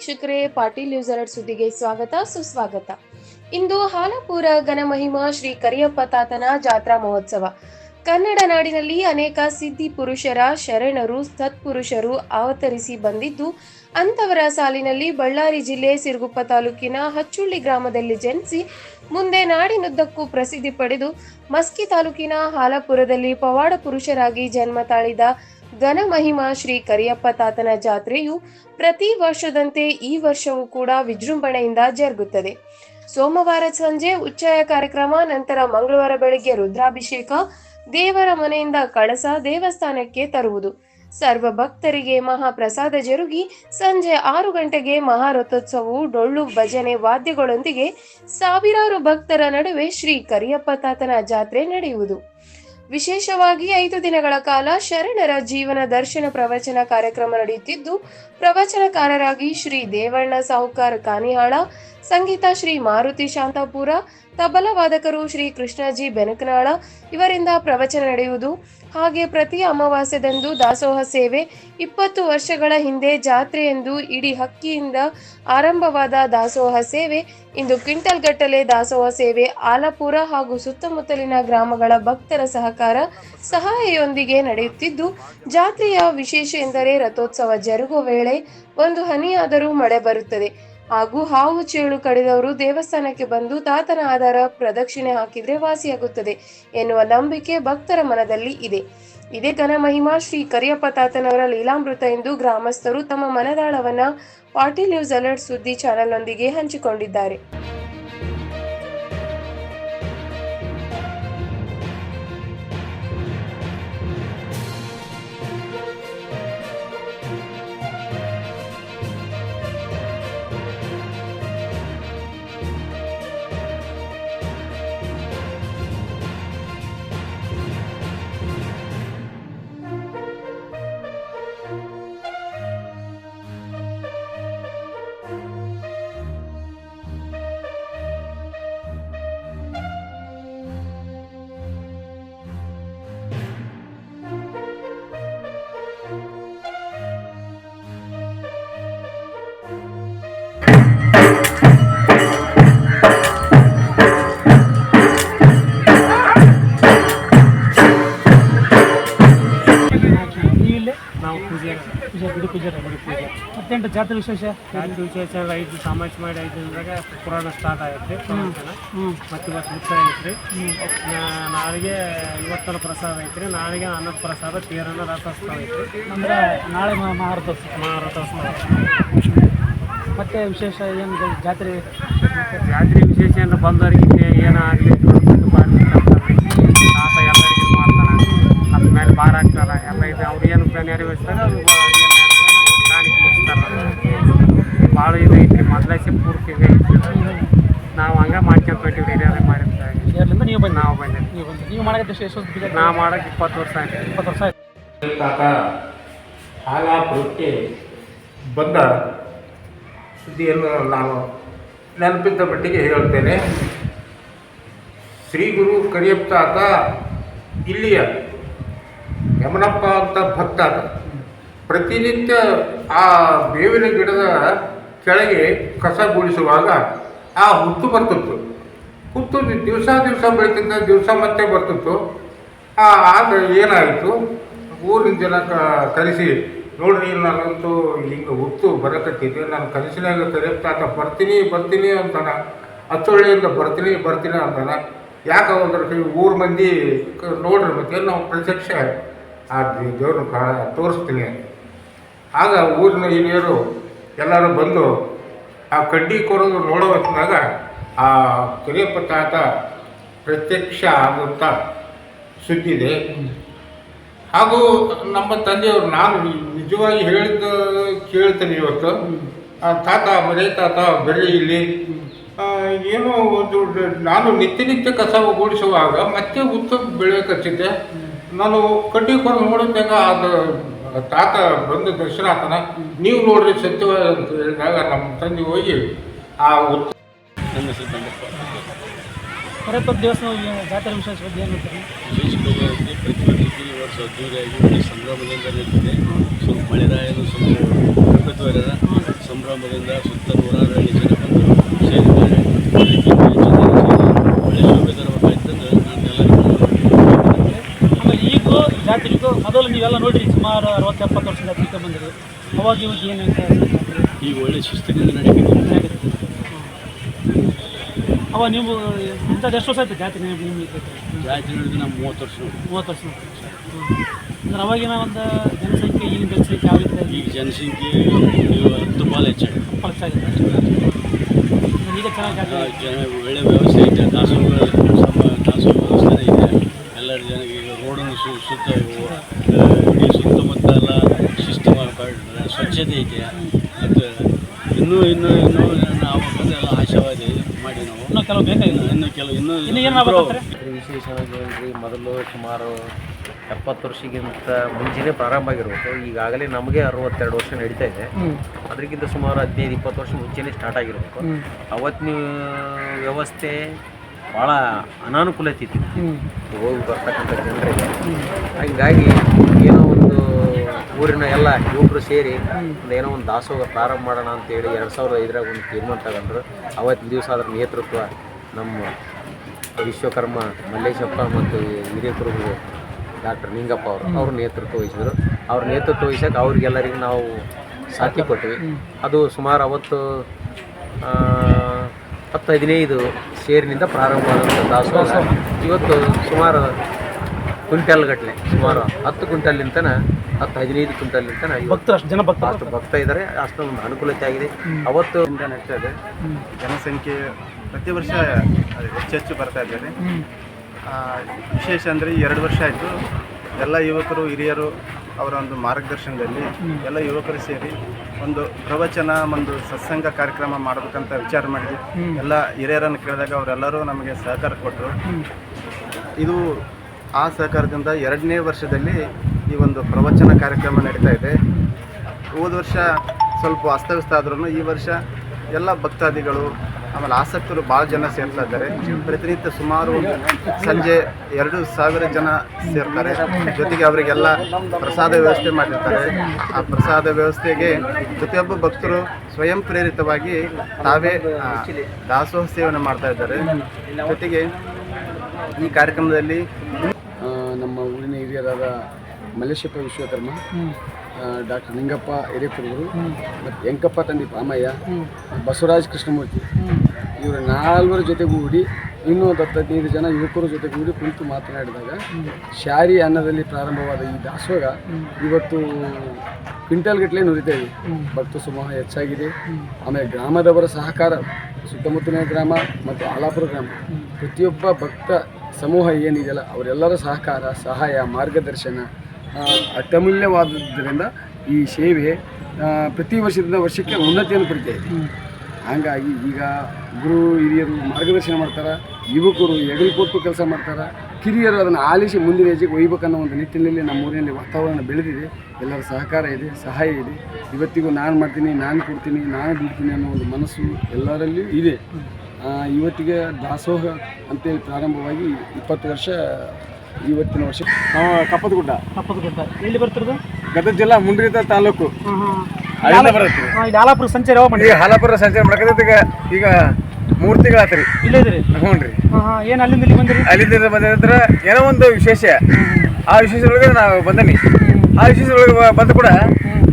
ವೀಕ್ಷಕರೇ, ಪಾಟೀಲ್ ನ್ಯೂಸ್ ಸುದ್ದಿಗೆ ಸ್ವಾಗತ, ಸುಸ್ವಾಗತ. ಇಂದು ಹಾಲಪುರ ಘನಮಹಿಮಾ ಶ್ರೀ ಕರಿಯಪ್ಪ ತಾತನ ಜಾತ್ರಾ ಮಹೋತ್ಸವ. ಕನ್ನಡ ನಾಡಿನಲ್ಲಿ ಅನೇಕ ಸಿದ್ಧಿ ಪುರುಷರ, ಶರಣರು, ಸತ್ಪುರುಷರು ಅವತರಿಸಿ ಬಂದಿದ್ದು ಅಂತವರ ಸಾಲಿನಲ್ಲಿ ಬಳ್ಳಾರಿ ಜಿಲ್ಲೆ ಸಿರುಗುಪ್ಪ ತಾಲೂಕಿನ ಹಚ್ಚುಳ್ಳಿ ಗ್ರಾಮದಲ್ಲಿ ಜನಿಸಿ, ಮುಂದೆ ನಾಡಿನುದ್ದಕ್ಕೂ ಪ್ರಸಿದ್ಧಿ ಪಡೆದು, ಮಸ್ಕಿ ತಾಲೂಕಿನ ಹಾಲಪುರದಲ್ಲಿ ಪವಾಡ ಪುರುಷರಾಗಿ ಜನ್ಮ ತಾಳಿದ ಘನಮಹಿಮಾ ಶ್ರೀ ಕರಿಯಪ್ಪ ತಾತನ ಜಾತ್ರೆಯು ಪ್ರತಿ ವರ್ಷದಂತೆ ಈ ವರ್ಷವೂ ಕೂಡ ವಿಜೃಂಭಣೆಯಿಂದ ಜರುಗುತ್ತದೆ. ಸೋಮವಾರ ಸಂಜೆ ಉಚ್ಚಾಯ ಕಾರ್ಯಕ್ರಮ, ನಂತರ ಮಂಗಳವಾರ ಬೆಳಗ್ಗೆ ರುದ್ರಾಭಿಷೇಕ, ದೇವರ ಮನೆಯಿಂದ ಕಳಸ ದೇವಸ್ಥಾನಕ್ಕೆ ತರುವುದು. ಸರ್ವ ಭಕ್ತರಿಗೆ ಮಹಾಪ್ರಸಾದ ಜರುಗಿ ಸಂಜೆ ಆರು ಗಂಟೆಗೆ ಮಹಾರಥೋತ್ಸವವು ಡೊಳ್ಳು ಭಜನೆ ವಾದ್ಯಗಳೊಂದಿಗೆ ಸಾವಿರಾರು ಭಕ್ತರ ನಡುವೆ ಶ್ರೀ ಕರಿಯಪ್ಪ ತಾತನ ಜಾತ್ರೆ ನಡೆಯುವುದು. ವಿಶೇಷವಾಗಿ ಐದು ದಿನಗಳ ಕಾಲ ಶರಣರ ಜೀವನ ದರ್ಶನ ಪ್ರವಚನ ಕಾರ್ಯಕ್ರಮ ನಡೆಯುತ್ತಿದ್ದು, ಪ್ರವಚನಕಾರರಾಗಿ ಶ್ರೀ ದೇವಣ್ಣ ಸಾಹುಕಾರ ಕಾನಿಹಾಳ, ಸಂಗೀತ ಶ್ರೀ ಮಾರುತಿ ಶಾಂತಾಪುರ ತಬಲ ವಾದಕರು ಶ್ರೀ ಕೃಷ್ಣಜಿ ಬೆನಕನಾಳ, ಇವರಿಂದ ಪ್ರವಚನ ನಡೆಯುವುದು. ಹಾಗೆ ಪ್ರತಿ ಅಮಾವಾಸ್ಯದಂದು ದಾಸೋಹ ಸೇವೆ, ಇಪ್ಪತ್ತು ವರ್ಷಗಳ ಹಿಂದೆ ಜಾತ್ರೆ ಎಂದು ಇಡೀ ಹಕ್ಕಿಯಿಂದ ಆರಂಭವಾದ ದಾಸೋಹ ಸೇವೆ, ಇಂದು ಕ್ವಿಂಟಲ್ ಗಟ್ಟಲೆ ದಾಸೋಹ ಸೇವೆ, ಆಲಪುರ ಹಾಗೂ ಸುತ್ತಮುತ್ತಲಿನ ಗ್ರಾಮಗಳ ಭಕ್ತರ ಸಹಕಾರ ಸಹಾಯದೊಂದಿಗೆ ನಡೆಯುತ್ತಿದ್ದು, ಜಾತ್ರೆಯ ವಿಶೇಷ ಎಂದರೆ ರಥೋತ್ಸವ ಜರುಗುವ ವೇಳೆ ಒಂದು ಹನಿಯಾದರೂ ಮಳೆ ಬರುತ್ತದೆ. ಹಾಗೂ ಹಾವು ಚೇಳು ಕಡಿದವರು ದೇವಸ್ಥಾನಕ್ಕೆ ಬಂದು ತಾತನ ಆಧಾರ ಪ್ರದಕ್ಷಿಣೆ ಹಾಕಿದ್ರೆ ವಾಸಿಯಾಗುತ್ತದೆ ಎನ್ನುವ ನಂಬಿಕೆ ಭಕ್ತರ ಮನದಲ್ಲಿ ಇದೆ. ಇದೇ ಘನ ಮಹಿಮಾ ಶ್ರೀ ಕರಿಯಪ್ಪ ತಾತನವರ ಲೀಲಾಮೃತ ಎಂದು ಗ್ರಾಮಸ್ಥರು ತಮ್ಮ ಮನದಾಳವನ್ನ ಪಾಟೀಲ್ ನ್ಯೂಸ್ ಅಲರ್ಟ್ ಸುದ್ದಿ ಚಾನೆಲ್ನೊಂದಿಗೆ ಹಂಚಿಕೊಂಡಿದ್ದಾರೆ. ಜಾತ್ರೆ ವಿಶೇಷ? ಜಾತ್ರೆ ವಿಶೇಷ ಐದು ಸಮಾಜ ಮಾಡಿ ಐದು ದಿನದಾಗ ಪುರಾಣ ಸ್ಟಾರ್ಟ್ ಆಗುತ್ತೆ ಪ್ರವಚನ ಮತ್ತು ಇವತ್ತು ಮುಕ್ತ ಐತ್ರಿ ನಾಳೆಗೆ ಇವತ್ತನ ಪ್ರಸಾದ ಐತ್ರಿ. ನಾಳೆಗೆ ಅನ್ನ ಪ್ರಸಾದ ತೇರನ್ನ ರಥೋತ್ಸವ ಐತ್ರಿ. ಅಂದ್ರೆ ನಾಳೆ ಮಹಾರಥೋತ್ಸವ. ಮಹಾರಥೋತ್ಸವ. ಮತ್ತೆ ವಿಶೇಷ ಏನು ಜಾತ್ರೆ? ಜಾತ್ರೆ ವಿಶೇಷ ಏನು ಬಂದವರಿಗೆ ಏನಾಗಲಿ ತಾತ ಎಲ್ಲರಿಗೂ ಮಾಡ್ತಾನೆ. ಅದ್ರ ಮೇಲೆ ಭಾರ ಹಾಕ್ತಾರೆ ಎಲ್ಲ ಇದು. ಅವ್ರು ಏನು ನೆರವೇರಿಸ್ತಾರೆ ಅದು ಮೊದಲೇಸಿ ಪೂರ್ತಿ ನಾವು ಹಂಗೆ ಮಾಡ್ಕೊಂಡು ಹೊಂಟಿವಿ ಅದೇ ಮಾಡಿರ್ತಾರೆ. ಇಲ್ಲಿಂದ ನೀವು ಬನ್ನಿ ನಾವು ಬಂದೆ ನೀವು ಬನ್ನಿ ನೀವು ಮಾಡೋಕ್ಕೆ ಎಷ್ಟು ನಾವು ಮಾಡೋಕೆ ಇಪ್ಪತ್ತು ವರ್ಷ ಆಯ್ತು. ಇಪ್ಪತ್ತು ವರ್ಷ ಆಯ್ತು. ತಾತ ಹಾಲಾಪುರಕ್ಕೆ ಬಂದ ಸುದ್ದಿಯನ್ನು ನಾನು ನೆನಪಿದ್ದ ಮಟ್ಟಿಗೆ ಹೇಳ್ತೇನೆ. ಶ್ರೀ ಗುರು ಕರಿಯಪ್ಪ ತಾತ ಇಲ್ಲಿಯ ಯಮನಪ್ಪ ಅಂತ ಭಕ್ತ ಆತ ಪ್ರತಿನಿತ್ಯ ಆ ಬೇವಿನ ಗಿಡದ ಕೆಳಗೆ ಕಸ ಗುಡಿಸುವಾಗ ಆ ಹುತ್ತು ಬರ್ತಿತ್ತು. ಹುತ್ತು ದಿವಸ ದಿವಸ ಬೆಳೀತಿದ್ದ ದಿವಸ ಮತ್ತೆ ಬರ್ತಿತ್ತು. ಆ ಆಗ ಏನಾಯಿತು? ಊರಿನ ಜನ ಕರೆಸಿ ನೋಡ್ರಿ ನಾನಂತೂ ಹಿಂಗೆ ಹುತ್ತು ಬರಕತ್ತಿದ್ದೆ ನಾನು ಕನಸಿನಾಗ ಕರಿಯಪ್ಪ ತಾತ ಬರ್ತೀನಿ ಬರ್ತೀನಿ ಅಂತಾನೆ. ಹತ್ತೊಳ್ಳೆಯಿಂದ ಬರ್ತೀನಿ ಬರ್ತೀನಿ ಅಂತಾನೆ. ಯಾಕೆ ಅಂದ್ರೆ ಊರು ಮಂದಿ ನೋಡ್ರಿ ಮತ್ತೆ ನಾವು ಪ್ರತ್ಯಕ್ಷ? ಆ ದೇವ್ರನ್ನ ಕಾ, ತೋರಿಸ್ತೀನಿ. ಆಗ ಊರಿನ ಹಿರಿಯರು ಎಲ್ಲರೂ ಬಂದು ಆ ಕಡ್ಡಿ ಕೊರೋದು ನೋಡೋ ಹೊತ್ತಿನಾಗ ಆ ಕರಿಯಪ್ಪ ತಾತ ಪ್ರತ್ಯಕ್ಷ ಆದಂಥ ಸುದ್ದಿದೆ ಹಾಗೂ ನಮ್ಮ ತಂದೆಯವರು ನಾನು ನಿಜವಾಗಿ ಹೇಳಿದ್ದ ಕೇಳ್ತೇನೆ ಇವತ್ತು. ಆ ತಾತ, ಮನೆ ತಾತ ಬೆಳೆ ಇಲ್ಲಿ ಏನೋ ಒಂದು ನಾನು ನಿತ್ಯನಿತ್ಯ ನಿತ್ಯ ಕಸ ಓಡಿಸುವಾಗ ಮತ್ತೆ ಉತ್ತಮ ಬೆಳೆಯೋಕೆ ಹಚ್ಚಿದ್ದೆ ನಾನು ಕಡ್ಡಿ ಕೊರ ನೋಡಿದಾಗ ಅದು ತಾತ ಬಂದು ದರ್ಶನ ಆತನ ನೀವು ನೋಡ್ರಿ ಸತ್ಯವಾದ ಅಂತ ಹೇಳಿದಾಗ ನಮ್ಮ ತಂದೆ ಹೋಗಿ ಆ ಉತ್ತ ಕರೆಪ್ಪ ದೇವಸ್ಥಾನ ಜಾತ್ರೆ ವಿಶೇಷ ಬಗ್ಗೆ ಏನು ಹೇಳ್ತೀರಿ ವಿಶೇಷವಾಗಿ ಪ್ರತಿ ವರ್ಷಕ್ಕೆ ಈ ವರ್ಷ ಅದ್ದೂರಿಯಾಗಿ ಒಳ್ಳೆ ಸಂಭ್ರಮದಿಂದ ನಡೀತಿದೆ ಸ್ವಲ್ಪ ಮಳೆರಾಯನು ಸ್ವಲ್ಪ ಪ್ರಕೃತಿವರ ಸಂಭ್ರಮದಿಂದ ಸುತ್ತ ನೂರಾರು ಜನ ಬಂದು ಸೇರಿದ್ದಾರೆ ಅದಕ್ಕಿಂತ ಹೆಚ್ಚಿನ ಒಳ್ಳೆ ಶೋಭೆ ತರಬೇಕಾಯ್ತಂದ್ರೆ ನಾನು ಎಲ್ಲರಿಗೂ ಆಮೇಲೆ ಈಗೂ ಜಾತ್ರೆಗೂ ಮೊದಲು ನೀವೆಲ್ಲ ನೋಡಿರಿ ಸುಮಾರು ಅರವತ್ತು ಎಪ್ಪತ್ತು ವರ್ಷದ ಅತೀತ ಬಂದರು ಅವಾಗ ಇವಾಗ ಏನು ಅಂತ ಈಗ ಒಳ್ಳೆ ಶಿಸ್ತಿನಿಂದ ನಡೀತಿದೆ. ಅವ ನೀವು ಇಂಥದ್ದು ಎಷ್ಟು ವರ್ಷ ಆಯ್ತು ಜಾತಿ ನೀವು ನಿಮಗೆ ಜಾತಿ ನಡೆದು ನಾವು ಮೂವತ್ತು ವರ್ಷ. ಮೂವತ್ತು ವರ್ಷ ಅಂದ್ರೆ ಅವಾಗಿನ ಒಂದು ಜನಸಂಖ್ಯೆ ಈಗಿನ ಜನಸಂಖ್ಯೆ ಯಾವ ರೀತಿ ಈಗ ಜನಸಂಖ್ಯೆ ಪಾಲು ಹೆಚ್ಚಾಗಿದೆ ಹೆಚ್ಚಾಗಿದೆ ಈಗ ಚೆನ್ನಾಗಿ ಒಳ್ಳೆ ವ್ಯವಸ್ಥೆ ಐತೆ. ದಾಸೋಹ ದಾಸೋಹ ವ್ಯವಸ್ಥೆ ಇದೆ. ಎಲ್ಲರ ಜನಕ್ಕೆ ಈಗ ರೋಡನ್ನು ಸು ಸುತ್ತ ಇಡೀ ಸುತ್ತಮುತ್ತ ಎಲ್ಲ ಶಿಸ್ತು ಮಾಡಿಕೊಂಡ್ರೆ ಸ್ವಚ್ಛತೆ ಐತೆ ಮತ್ತು ಇನ್ನೂ ಇನ್ನೂ ಇನ್ನೂ ನಾವು ಬಂದು ಎಲ್ಲ ಆಶಾವಾದಿ ಮಾಡಿ ನಾವು. ಇನ್ನೂ ಕೆಲವು ಬೇಕಾಗಿಲ್ಲ ಇನ್ನೂ? ಕೆಲವು ಇನ್ನೂ ಇನ್ನು ಏನು ವಿಶೇಷವಾಗಿ ಹೇಳ್ರಿ ಮೊದಲು ಸುಮಾರು ಎಪ್ಪತ್ತು ವರ್ಷಕ್ಕಿಂತ ಮುಂಚೆನೇ ಪ್ರಾರಂಭ ಆಗಿರ್ಬೇಕು. ಈಗಾಗಲೇ ನಮಗೆ ಅರವತ್ತೆರಡು ವರ್ಷ ನಡೀತಾ ಇದೆ. ಅದಕ್ಕಿಂತ ಸುಮಾರು ಹದಿನೈದು ಇಪ್ಪತ್ತು ವರ್ಷ ಮುಂಚೆನೇ ಸ್ಟಾರ್ಟ್ ಆಗಿರ್ಬೇಕು. ಅವತ್ತಿನ ವ್ಯವಸ್ಥೆ ಭಾಳ ಅನಾನುಕೂಲತೆ ಇತ್ತು ಹೋಗಿ ಬರ್ತಕ್ಕಂಥ ಜನರಿಗೆ. ಹಂಗಾಗಿ ಏನೋ ಒಂದು ಊರಿನ ಎಲ್ಲ ಯುವಕರು ಸೇರಿ ಒಂದು ಏನೋ ಒಂದು ದಾಸೋಹ ಪ್ರಾರಂಭ ಮಾಡೋಣ ಅಂತೇಳಿ ಎರಡು ಸಾವಿರದ ಐದರಾಗ ಒಂದು ತೀರ್ಮಾನ ತಗೊಂಡ್ರು. ಅವತ್ತಿನ ದಿವಸ ಅದರ ನೇತೃತ್ವ ನಮ್ಮ ವಿಶ್ವಕರ್ಮ ಮಲ್ಲೇಶಪ್ಪ ಮತ್ತು ಹಿರೇಕರು ಡಾಕ್ಟರ್ ನಿಂಗಪ್ಪ ಅವರು ಅವ್ರ ನೇತೃತ್ವ ವಹಿಸಿದ್ರು. ಅವ್ರ ನೇತೃತ್ವ ವಹಿಸಕ್ಕೆ ಅವ್ರಿಗೆಲ್ಲರಿಗೆ ನಾವು ಸಾಥಿ ಕೊಟ್ವಿ ಅದು ಸುಮಾರು ಅವತ್ತು ಹತ್ತು ಹದಿನೈದು ಸೇರಿನಿಂದ ಪ್ರಾರಂಭವಾದಂಥ ದಾಸೋಹ. ಇವತ್ತು ಸುಮಾರು ಕ್ವಿಂಟಲ್ಗಟ್ಟಲೆ ಸುಮಾರು ಹತ್ತು ಕ್ವಿಂಟಲ್ಲಿಂತನ ಹತ್ತು ಹದಿನೈದು ಕ್ವಿಂಟಲ್ಲಿಂತನ ಇವತ್ತು ಭಕ್ತರು ಅಷ್ಟು ಜನ ಭಕ್ತರು ಅಷ್ಟು ಭಕ್ತ ಇದ್ದಾರೆ ಅಷ್ಟೊಂದು ಅನುಕೂಲತೆ ಆಗಿದೆ. ಅವತ್ತು ನಡೀತಾ ಇದೆ. ಜನಸಂಖ್ಯೆ ಪ್ರತಿ ವರ್ಷ ಹೆಚ್ಚೆಚ್ಚು ಹೆಚ್ಚು ಬರ್ತಾ ಇದ್ದಾರೆ ವಿಶೇಷ ಅಂದರೆ ಎರಡು ವರ್ಷ ಆಯಿತು. ಎಲ್ಲ ಯುವಕರು ಹಿರಿಯರು ಅವರ ಒಂದು ಮಾರ್ಗದರ್ಶನದಲ್ಲಿ ಎಲ್ಲ ಯುವಕರು ಸೇರಿ ಒಂದು ಪ್ರವಚನ ಒಂದು ಸತ್ಸಂಗ ಕಾರ್ಯಕ್ರಮ ಮಾಡಬೇಕಂತ ವಿಚಾರ ಮಾಡಿದ್ವಿ. ಎಲ್ಲ ಹಿರಿಯರನ್ನು ಕೇಳಿದಾಗ ಅವರೆಲ್ಲರೂ ನಮಗೆ ಸಹಕಾರ ಕೊಟ್ಟರು. ಇದು ಆ ಸಹಕಾರದಿಂದ ಎರಡನೇ ವರ್ಷದಲ್ಲಿ ಈ ಒಂದು ಪ್ರವಚನ ಕಾರ್ಯಕ್ರಮ ನಡೀತಾ ಇದೆ. ಹೋದ ವರ್ಷ ಸ್ವಲ್ಪ ಅಸ್ತವ್ಯಸ್ತ ಆದ್ರೂ ಈ ವರ್ಷ ಎಲ್ಲ ಭಕ್ತಾದಿಗಳು ಆಮೇಲೆ ಆಸಕ್ತರು ಭಾಳ ಜನ ಸೇರ್ತಾ ಇದ್ದಾರೆ. ಪ್ರತಿನಿತ್ಯ ಸುಮಾರು ಸಂಜೆ ಎರಡು ಸಾವಿರ ಜನ ಸೇರ್ತಾರೆ. ಜೊತೆಗೆ ಅವರಿಗೆಲ್ಲ ಪ್ರಸಾದ ವ್ಯವಸ್ಥೆ ಮಾಡಿರ್ತಾರೆ. ಆ ಪ್ರಸಾದ ವ್ಯವಸ್ಥೆಗೆ ಪ್ರತಿಯೊಬ್ಬ ಭಕ್ತರು ಸ್ವಯಂ ಪ್ರೇರಿತವಾಗಿ ತಾವೇ ದಾಸೋಹ ಸೇವನೆ ಮಾಡ್ತಾ ಇದ್ದಾರೆ. ಜೊತೆಗೆ ಈ ಕಾರ್ಯಕ್ರಮದಲ್ಲಿ ನಮ್ಮ ಊರಿನ ಹಿರಿಯರಾದ ಮಲ್ಲೇಶಪ್ಪ ವಿಶ್ವಕರ್ಮ ಡಾಕ್ಟರ್ ನಿಂಗಪ್ಪ ಹಿರೇಕುರುವರು ಮತ್ತು ವೆಂಕಪ್ಪ ತಂದೆ ಪಾಮಯ್ಯ ಬಸವರಾಜ್ ಕೃಷ್ಣಮೂರ್ತಿ ಇವರ ನಾಲ್ವರ ಜೊತೆಗೂಡಿ ಇನ್ನೂ ಒಂದು ಹತ್ತು ಹದಿನೈದು ಜನ ಯುವಕರ ಜೊತೆಗೂಡಿ ಕುಳಿತು ಮಾತನಾಡಿದಾಗ ಶಾರಿ ಅನ್ನದಲ್ಲಿ ಪ್ರಾರಂಭವಾದ ಈ ದಾಸೋಗ ಇವತ್ತು ಕ್ವಿಂಟಲ್ಗಟ್ಟಲೆ ನುರಿತಾ ಇದೆ. ಭಕ್ತ ಸಮೂಹ ಹೆಚ್ಚಾಗಿದೆ. ಆಮೇಲೆ ಗ್ರಾಮದವರ ಸಹಕಾರ ಸುತ್ತಮುತ್ತಲಿನ ಗ್ರಾಮ ಮತ್ತು ಆಲಾಪುರ ಗ್ರಾಮ ಪ್ರತಿಯೊಬ್ಬ ಭಕ್ತ ಸಮೂಹ ಏನಿದೆಯಲ್ಲ ಅವರೆಲ್ಲರ ಸಹಕಾರ ಸಹಾಯ ಮಾರ್ಗದರ್ಶನ ಅತ್ಯಮೂಲ್ಯವಾದದ್ದರಿಂದ ಈ ಸೇವೆ ಪ್ರತಿ ವರ್ಷದಿಂದ ವರ್ಷಕ್ಕೆ ಉನ್ನತಿಯನ್ನು ಪಡಿತಾ ಇದೆ. ಹಾಗಾಗಿ ಈಗ ಗುರು ಹಿರಿಯರು ಮಾರ್ಗದರ್ಶನ ಮಾಡ್ತಾರೆ ಯುವಕರು ಹೆಗಲು ಕೊಟ್ಟು ಕೆಲಸ ಮಾಡ್ತಾರೆ ಕಿರಿಯರು ಅದನ್ನು ಆಲಿಸಿ ಮುಂದಿನ ಹೆಜ್ಜೆಗೆ ಒಯ್ಬೇಕನ್ನೋ ಒಂದು ನಿಟ್ಟಿನಲ್ಲಿ ನಮ್ಮ ಊರಿನಲ್ಲಿ ವಾತಾವರಣ ಬೆಳೆದಿದೆ. ಎಲ್ಲರ ಸಹಕಾರ ಇದೆ ಸಹಾಯ ಇದೆ. ಇವತ್ತಿಗೂ ನಾನು ಮಾಡ್ತೀನಿ ನಾನು ಕೊಡ್ತೀನಿ ನಾನು ಬಿಡ್ತೀನಿ ಅನ್ನೋ ಒಂದು ಮನಸ್ಸು ಎಲ್ಲರಲ್ಲಿಯೂ ಇದೆ. ಇವತ್ತಿಗೆ ದಾಸೋಹ ಅಂತೇಳಿ ಪ್ರಾರಂಭವಾಗಿ ಇಪ್ಪತ್ತು ವರ್ಷ ಇವತ್ತಿನ ವರ್ಷ. ಕಪ್ಪದಗುಡ್ಡ ಕಪ್ಪದಗುಡ್ಡ ಎಲ್ಲಿ ಬರ್ತಿರೋದು? ಗದಗ ಜಿಲ್ಲಾ ಮುಂಡ್ರಿತ ತಾಲೂಕು. ಅಲ್ಲಿಂದ ಬರುತ್ತೆ. ಇಲ್ಲಿ ಹಾಲಾಪುರ ಸಂಚಾರ ಯಾವಾಗ ಮಾಡಿ ಈಗ ಹಾಲಾಪುರ ಸಂಚಾರ ಮಾಡಕತ್ತ ಈಗ ಮೂರ್ತಿಗಳಾತ್ರಿ ಮೂರು ತಿಂಗಳಾತ್ರಿ ಇಲ್ಲೇ ಇದ್ರಿ ಹ್ಞೂ ರೀ. ಏನು ಅಲ್ಲಿಂದ ಇಲ್ಲಿ ಬಂದಿರಿ? ಅಲ್ಲಿಂದ ಬಂದ ನಂತರ ಏನೋ ಒಂದು ವಿಶೇಷ. ಆ ವಿಶೇಷ ಒಳಗೆ ನಾವು ಬಂದನಿ. ಆ ವಿಶೇಷ ಒಳಗೆ ಬ- ಬಂದ ಕೂಡ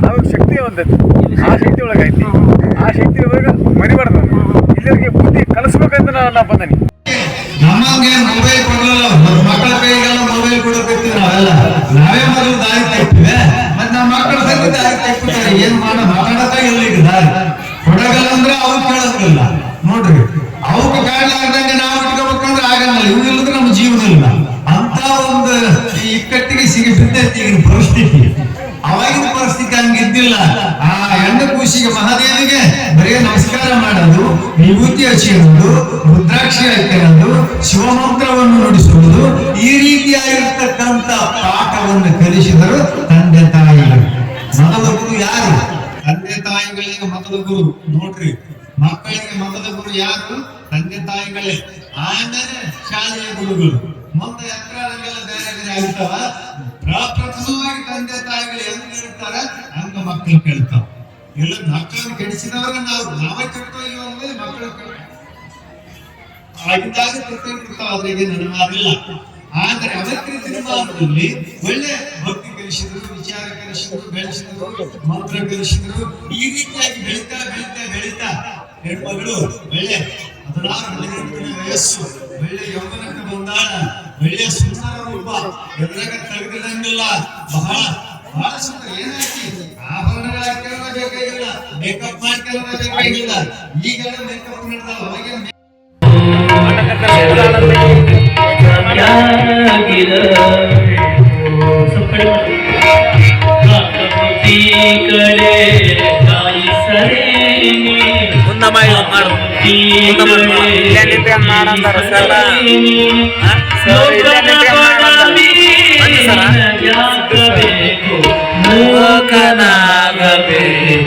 ಅವಾಗ ಶಕ್ತಿ ಒಂದೈತಿ. ಆ ಶಕ್ತಿ ಒಳಗೆ ಐತಿ ಆ ಶಕ್ತಿ ಒಳಗೆ ಮರಿಬಾರ್ದು ಇಲ್ಲಿವರೆಗೆ ಬುದ್ಧಿ ಕಲಿಸ್ಬೇಕಂತ ನಾ ನಾ ಬಂದನಿ. ನಾವೇ ಮೊದಲು ದಾರಿ ತಪ್ಪಿವೆ ಮತ್ತೆ ನಮ್ಮ ಮಕ್ಕಳ ಸಂಗತಿ ದಾರಿ ತಪ್ಪಿದ್ದಾರೆ ಏನ್ ಮಾಡ ಮಾತಾಡಕ ಇಲ್ಲ ಈಗ ದಾರಿ ಕೊಡಗಲ್ಲ ಅಂದ್ರೆ ಅವ್ರು ಕೇಳೋದಿಲ್ಲ. ನೋಡ್ರಿ, ಅವ್ರಿಗೆ ಕಾಡ್ಲಾರ್ದಂಗೆ ನಾವು ಇಟ್ಕೋಬೇಕಂದ್ರೆ ಆಗಲ್ಲ. ಇವು ಇಲ್ಲದ್ರೆ ನಮ್ಮ ಜೀವನ ಇಲ್ಲ. ಅಂತ ಒಂದು ಇಕ್ಕಟ್ಟಿಗೆ ಸಿಗಿ ಈಗಿನ ಪರಿಸ್ಥಿತಿ. ಅವಾಗಿನ ಪರಿಸ್ಥಿತಿ ಹಂಗಿದ್ದಿಲ್ಲ ಆ ಹೆಣ್ಣು ಕೂಸಿಗೆ ಮಹಾದೇವಿಗೆ ಬರೀ ನಮಸ್ಕಾರ ಮಾಡೋದು, ವಿಭೂತಿ ಹಚ್ಚಿರೋದು ರುದ್ರಾಕ್ಷಿ ಹಾಕಿರೋದು ಶಿವಮಂತ್ರವನ್ನು ನುಡಿಸುವುದು, ಈ ರೀತಿಯಾಗಿರ್ತಕ್ಕಂಥ ಪಾಠವನ್ನು ಕಲಿಸಿದರು ತಂದೆ ತಾಯಿಗಳು. ಮೊದಲ ಗುರು ಯಾರು? ತಂದೆ ತಾಯಿಗಳಿಗೆ ಮೊದಲ ಗುರು ನೋಡ್ರಿ, ಮಕ್ಕಳಿಗೆ ಮೊದಲ ಗುರು ಯಾರು? ತಂದೆ ತಾಯಿಗಳೇ. ಆಮೇಲೆ ಶಾಲೆಯ ಗುರುಗಳು. ಮುಂದೆ ಯಂತ್ರಾಲಯಗಳ ಬೇರೆ ಬೇರೆ ಆಗ್ತಾವ ಪ್ರಪ್ರಥಮವಾಗಿ ತಂದೆ ತಾಯಿಗಳು ಹೆಂಗ್ ಹೇಳ್ತಾರ ಹಂಗ ಮಕ್ಕಳು ಕೇಳ್ತಾವ. ಎಲ್ಲ ಮಕ್ಕಳನ್ನು ಕೆಡಿಸಿದವರ ನಾವು ನಾವೇ ಕೆಟ್ಟೋಗಿವ ಅಂದ್ರೆ ಮಕ್ಕಳು ಆಗಿದ್ದಾಗ ಕೃತಜ್ಞತ ಅದ್ರಿಗೆ ನನಗಾಗಿಲ್ಲ ಆದರೆ ಅವತ್ತಿನ ದಿನಮಾನದಲ್ಲಿ ಒಳ್ಳೆ ಭಕ್ತಿ ಕಲಿಸಿದ್ರು ವಿಚಾರ ಕಲಿಸಿದ್ರು ಬೆಳೆಸಿದ್ರು, ಮಂತ್ರ ಕಲಿಸಿದ್ರು ಈ ರೀತಿಯಾಗಿ ಬೆಳೀತಾ ಬೆಳೀತಾ ಬೆಳೀತಾ ಹೆಣ್ಮಗಳು ಒಳ್ಳೆ ಹದಿನಾರು ಹದಿನೆಂಟು ವಯಸ್ಸು, ಒಳ್ಳೆ ಯೌವನಕ್ಕೆ ಬಂದಾಳ. ಒಳ್ಳೆ ಸುಂದರ ರೂಪ ಎದುರಾಗ ತೆಗೆದಿರಂಗಿಲ್ಲ ಬಹಳ ಬಹಳ ಸುಂದರ ಏನಾಯ್ತಿ ಆಭರಣಗಳ ಹಾಕ್ಕೊಳ್ಳೋದೇ ಬೇಕಾಗಿಲ್ಲ ಮೇಕಪ್ ಮಾಡ್ಕೊಳ್ಳೋದೇ ಬೇಕಾಗಿಲ್ಲ ಈಗೆಲ್ಲ ಮೇಕಪ್ ಮಾಡಿದ ಅವಾಗೇನ್ ಮಾಡು. ಇಲ್ಲೇ ಸರ್. ಸರ್ ಇಲ್ಲೇ ಬನ್ನಿ ಸರ. ಮೂಕನಾಗಬೇಕು.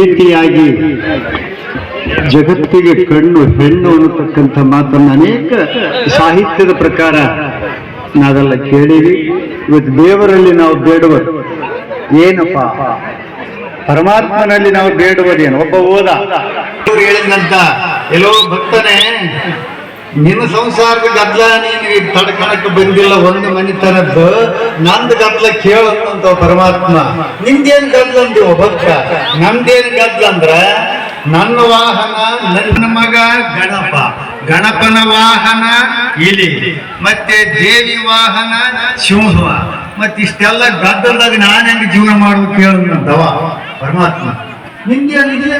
ರೀತಿಯಾಗಿ ಜಗತ್ತಿಗೆ ಕಣ್ಣು, ಹೆಣ್ಣು ಅನ್ನತಕ್ಕಂಥ ಮಾತನ್ನು ಅನೇಕ ಸಾಹಿತ್ಯದ ಪ್ರಕಾರ ನಾವೆಲ್ಲ ಕೇಳಿವಿ. ಇವತ್ತು ದೇವರಲ್ಲಿ ನಾವು ಬೇಡುವ ಏನಪ್ಪ? ಪರಮಾತ್ಮನಲ್ಲಿ ನಾವು ಬೇಡುವುದೇನು ಒಬ್ಬ ಓದ. ಹೇಳಿದಂತ, ಎಲ್ಲೋ ಭಕ್ತನೇ ನಿನ್ನ ಸಂಸಾರದ ಗದ್ಲ ನೀನು ತಡ್ಕಣಕ್ಕೆ ಬಂದಿಲ್ಲ, ಒಂದು ಮನಿತನದ್ದು ನಂದು ಗದ್ಲ ಕೇಳಂತ ಪರಮಾತ್ಮ. ನಿಂದೇನ್ ಗದ್ಲ ಅಂದಿವ ಭಕ್ತ? ನಮ್ದೇನ್ ಗದ್ಲ ಅಂದ್ರ, ನನ್ನ ವಾಹನ, ನನ್ನ ಮಗ ಗಣಪ. ಗಣಪನ ವಾಹನ ಇಲಿ, ಮತ್ತೆ ದೇವಿ ವಾಹನ ಸಿಂಹ. ಮತ್ತೆ ಇಷ್ಟೆಲ್ಲ ಗದ್ದಲದಾಗ ನಾನು ಜೀವನ ಮಾಡುದು ಕೇಳಂತವ ಪರಮಾತ್ಮ. ನಿಂದೇನಿದೆ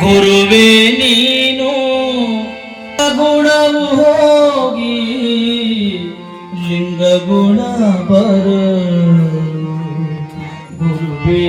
ಗುರುವೇ ನೀನು ಗುಣವು ಹೋಗಿ ಲಿಂಗ ಗುಣ ಬರ ಗುರುವೇ